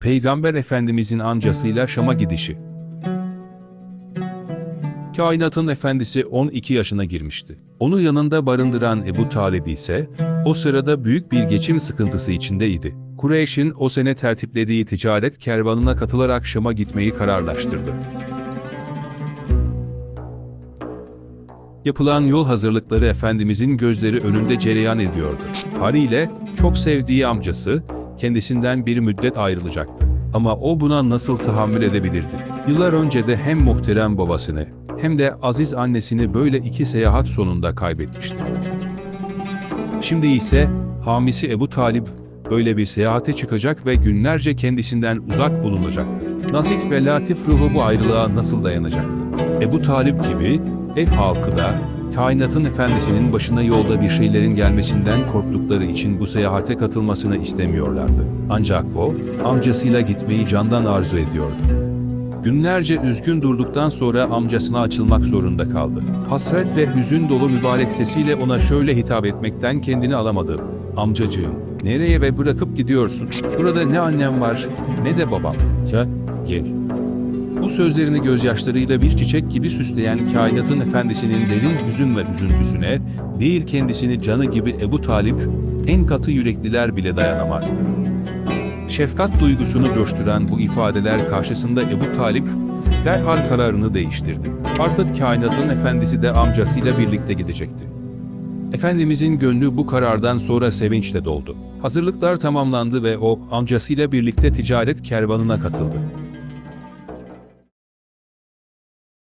Peygamber Efendimizin amcasıyla Şam'a gidişi. Kainatın efendisi 12 yaşına girmişti. Onu yanında barındıran Ebu Talib ise o sırada büyük bir geçim sıkıntısı içindeydi. Kureyş'in o sene tertiplediği ticaret kervanına katılarak Şam'a gitmeyi kararlaştırdı. Yapılan yol hazırlıkları Efendimizin gözleri önünde cereyan ediyordu. Haliyle çok sevdiği amcası kendisinden bir müddet ayrılacaktı. Ama o buna nasıl tahammül edebilirdi? Yıllar önce de hem muhterem babasını hem de aziz annesini böyle iki seyahat sonunda kaybetmişti. Şimdi ise hamisi Ebu Talip böyle bir seyahate çıkacak ve günlerce kendisinden uzak bulunacaktı. Nazik ve latif ruhu bu ayrılığa nasıl dayanacaktı? Ebu Talip gibi ev halkı da kainatın efendisinin başına yolda bir şeylerin gelmesinden korktukları için bu seyahate katılmasını istemiyorlardı. Ancak o, amcasıyla gitmeyi candan arzu ediyordu. Günlerce üzgün durduktan sonra amcasına açılmak zorunda kaldı. Hasret ve hüzün dolu mübarek sesiyle ona şöyle hitap etmekten kendini alamadı. Amcacığım, nereye ve bırakıp gidiyorsun? Burada ne annem var, ne de babam. Ya, gel. Bu sözlerini gözyaşlarıyla bir çiçek gibi süsleyen kainatın efendisinin derin hüzün ve üzüntüsüne, değil kendisini canı gibi Ebu Talip, en katı yürekliler bile dayanamazdı. Şefkat duygusunu coşturan bu ifadeler karşısında Ebu Talip, derhal kararını değiştirdi. Artık kainatın efendisi de amcasıyla birlikte gidecekti. Efendimizin gönlü bu karardan sonra sevinçle doldu. Hazırlıklar tamamlandı ve o amcasıyla birlikte ticaret kervanına katıldı.